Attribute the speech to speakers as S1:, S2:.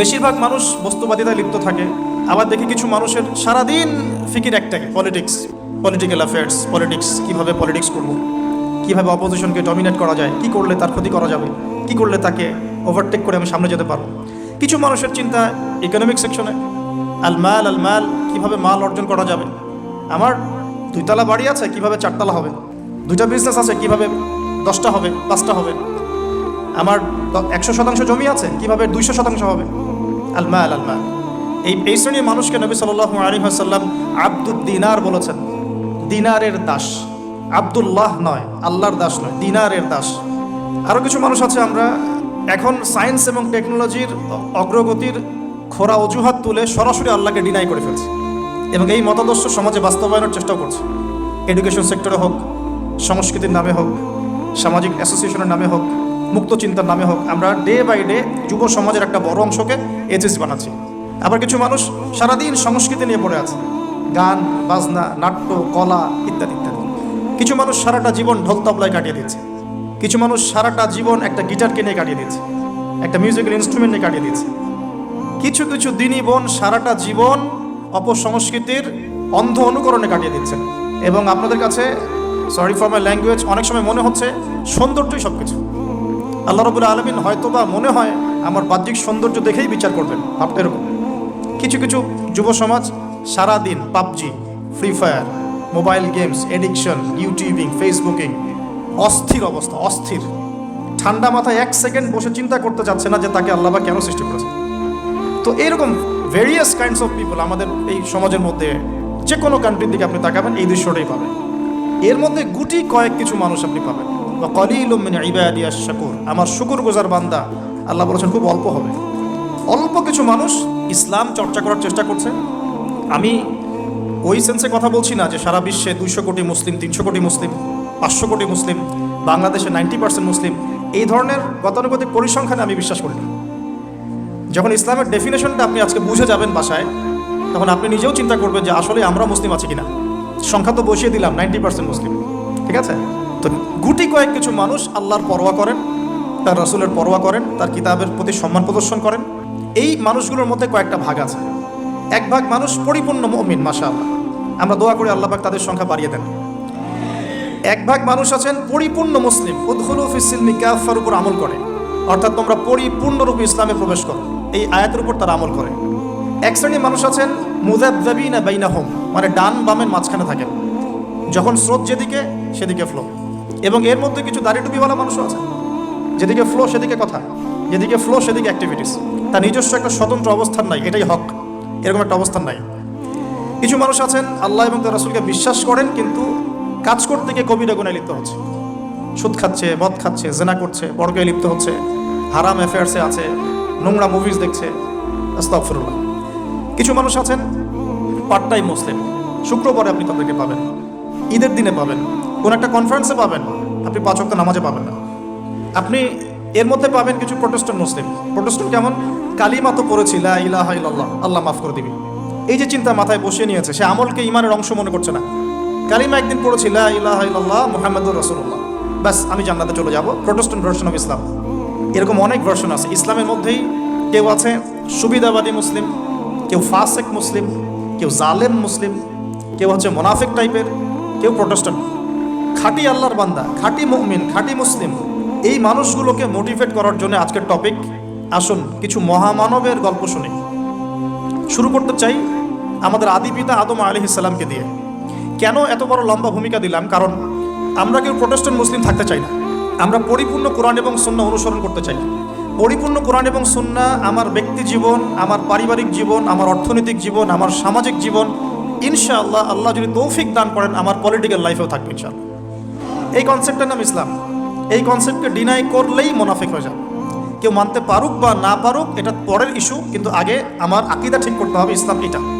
S1: বেশিরভাগ মানুষ বস্তুবাদিতায় লিপ্ত থাকে। আবার দেখি কিছু মানুষের সারাদিন ফিকির একটাই পলিটিক্স পলিটিক্যাল অ্যাফেয়ার্স পলিটিক্স কীভাবে পলিটিক্স করব, কীভাবে অপোজিশনকে ডমিনেট করা যায়, কি করলে তার ক্ষতি করা যাবে, কি করলে তাকে ওভারটেক করে আমি সামনে যেতে পারব। কিছু মানুষের চিন্তা ইকোনমিক সেকশনে আল মাল আল মাল, কীভাবে মাল অর্জন করা যাবে। আমার দুইতলা বাড়ি আছে, কীভাবে চারতলা হবে? দুইটা বিজনেস আছে, কীভাবে দশটা হবে, পাঁচটা হবে? আমার একশো শতাংশ জমি আছে, কীভাবে দুইশো শতাংশ হবে? আলমা আল আলমা এই এই শ্রেণির মানুষকে নবী সাল আলী হাসাল্লাম আব্দুল দিনার বলেছেন। দিনারের দাস। আব্দুল্লাহ নয়, আল্লাহর দাস নয়, দিনারের দাস। আরও কিছু মানুষ আছে আমরা। এখন সায়েন্স এবং টেকনোলজির অগ্রগতির খোরা অজুহাত তুলে সরাসরি আল্লাহকে ডিনাই করে ফেলছে। এবং এই মতাদর্শ সমাজে বাস্তবায়নের চেষ্টা করছে। এডুকেশন সেক্টরে হোক, সংস্কৃতির নামে হোক, সামাজিক অ্যাসোসিয়েশনের নামে হোক মুক্ত চিন্তার নামে হোক, আমরা ডে বাই ডে যুব সমাজের একটা বড় অংশকে এচএস বানাচ্ছি। আবার কিছু মানুষ সারাদিন সংস্কৃতি নিয়ে পড়ে আছে, গান, বাজনা, নাট্য, কলা ইত্যাদি ইত্যাদি। কিছু মানুষ সারাটা জীবন ঢোল তবলায় কাটিয়ে দিচ্ছে। কিছু মানুষ সারাটা জীবন একটা গিটারকে নিয়ে কাটিয়ে দিচ্ছে, একটা মিউজিক্যাল ইনস্ট্রুমেন্ট নিয়ে কাটিয়ে দিচ্ছে। কিছু কিছু দিনই বোন সারাটা জীবন অপসংস্কৃতির অন্ধ অনুকরণে কাটিয়ে দিচ্ছেন এবং আপনাদের কাছে সরি ফর মাই ল্যাঙ্গুয়েজ অনেক সময় মনে হচ্ছে সৌন্দর্যই সব কিছু আল্লাহ রবুল্লা আলমিন হয়তো বা মনে হয় আমার বাহ্যিক সৌন্দর্য দেখেই বিচার করবেন এরকম কিছু কিছু যুব সমাজ সারাদিন PUBG free fire mobile games addiction YouTubing Facebooking অস্থির অবস্থা, অস্থির। ঠান্ডা মাথায় এক সেকেন্ড বসে চিন্তা করতে যাচ্ছে না যে তাকে আল্লাহ বা কেন সৃষ্টি করেছে। তো এরকম ভেরিয়াস কাইন্ডস অফ পিপল আমাদের এই সমাজের মধ্যে যে কোনো কান্ট্রির দিকে আপনি তাকাবেন, এই দৃশ্যটাই পাবেন। এর মধ্যে গুটি কয়েক কিছু মানুষ আপনি পাবেন। আমার শুকুর। গোজার বান্দা, আল্লাহ বলেছেন খুব অল্প হবে। অল্প কিছু মানুষ ইসলাম চর্চা করার চেষ্টা করছে। আমি ওই সেন্সে কথা বলছি না যে সারা বিশ্বে দুইশো কোটি মুসলিম, তিনশো কোটি মুসলিম, পাঁচশো কোটি মুসলিম, বাংলাদেশে নাইনটি পার্সেন্ট মুসলিম, এই ধরনের গতানুগতিক পরিসংখ্যানে আমি বিশ্বাস করি না। যখন ইসলামের ডেফিনেশনটা আপনি আজকে বুঝে যাবেন বাসায়, তখন আপনি নিজেও চিন্তা করবেন যে আসলে আমরা মুসলিম আছি কিনা। সংখ্যা তো বসিয়ে দিলাম, নাইনটি পার্সেন্ট মুসলিম। ঠিক আছে? তো গুটি কয়েক কিছু মানুষ আল্লাহর পরোয়া করেন, তার রসুলের পরোয়া করেন, তার কিতাবের প্রতি সম্মান প্রদর্শন করেন। এই মানুষগুলোর মধ্যে কয়েকটা ভাগ আছে। এক ভাগ মানুষ পরিপূর্ণ মমিন মাসা আল্লাহ আমরা দোয়া করি আল্লাহ তাদের সংখ্যা বাড়িয়ে দেন। এক ভাগ মানুষ আছেন পরিপূর্ণ মুসলিম। উদ্হুল উপর আমল করে। অর্থাৎ তোমরা পরিপূর্ণরূপে ইসলামে প্রবেশ করো। এই আয়াতের উপর তারা আমল করে। এক শ্রেণির মানুষ আছেন মুদাবিনা বাইনা হোম মানে ডান বামের মাঝখানে থাকেন। যখন স্রোত যেদিকে, সেদিকে ফ্লো এবং এর মধ্যে কিছু দাড়ি টুপিওয়ালা মানুষও আছে। যেদিকে ফ্লো সেদিকে কথা। যেদিকে ফ্লো সেদিকে অ্যাক্টিভিটিস তার নিজস্ব একটা স্বতন্ত্র অবস্থান নাই, এটাই হক। এরকম একটা অবস্থান নাই। কিছু মানুষ আছেন, আল্লাহ এবং তার রাসুলকে বিশ্বাস করেন, কিন্তু কাজ করতে গিয়ে কবিরা গুণায় লিপ্ত হচ্ছে। সুদ খাচ্ছে, মদ খাচ্ছে, জেনা করছে, বড়কে লিপ্ত হচ্ছে, হারাম অ্যাফেয়ার্সে আছে, নোংরা মুভিজ দেখছে। আস্তাগফিরুল্লাহ। কিছু মানুষ আছেন পার্ট টাইম মুসলিম শুক্রবারে আপনি তাদেরকে পাবেন। ঈদের দিনে পাবেন। কোন একটা কনফারেন্সে পাবেন। আপনি পাঁচ ওয়াক্ত নামাজে পাবেন না। আপনি এর মধ্যে পাবেন কিছু প্রোটেস্ট্যান্ট মুসলিম প্রোটেস্ট্যান্ট কেমন? কালিমা তো পড়েছি, লা ইলাহা ইল্লাল্লাহ, আল্লাহ মাফ করে দিবি। এই যে চিন্তা মাথায় বসিয়ে নিয়েছে, সে আমলকে ইমানের অংশ মনে করছে না। কালিমা একদিন পড়েছি, লা ইলাহা ইল্লাল্লাহ, মুহাম্মাদুর রাসূলুল্লাহ। ব্যাস, আমি জান্নাতে চলে যাব। প্রোটেস্ট্যান্ট ভার্সন অফ ইসলাম এরকম অনেক ভার্সন আছে। ইসলামের মধ্যেই কেউ আছে সুবিধাবাদী মুসলিম কেউ ফাসেক মুসলিম কেউ জালেম মুসলিম কেউ হচ্ছে মোনাফেক টাইপের কেউ প্রোটেস্ট্যান্ট খাঁটি আল্লাহর বান্দা, খাঁটি মুমিন, খাঁটি মুসলিম, এই মানুষগুলোকে মোটিভেট করার জন্য আজকের টপিক আসুন, কিছু মহামানবের গল্প শুনি। শুরু করতে চাই আমাদের আদি পিতা আদম আলী ইসলামকে দিয়ে। কেন এত বড় লম্বা ভূমিকা দিলাম? কারণ আমরা কেউ প্রোটেস্ট্যান্ট মুসলিম থাকতে চাই না। আমরা পরিপূর্ণ কোরআন এবং সুন্না অনুসরণ করতে চাই পরিপূর্ণ কোরআন এবং সুন্না আমার ব্যক্তি জীবন, আমার পারিবারিক জীবন, আমার অর্থনৈতিক জীবন, আমার সামাজিক জীবন ইনশাআল্লাহ আল্লাহ যদি তৌফিক দান করেন, আমার পলিটিক্যাল লাইফেও থাকবে ইনশাআল্লাহ। এই কনসেপ্টের নাম ইসলাম। এই কনসেপ্টকে ডিনাই করলেই মোনাফিক হয়ে যাবে। কেউ মানতে পারুক বা না পারুক, এটা পরের ইস্যু কিন্তু আগে আমার আকিদা ঠিক করতে হবে ইসলাম এটা।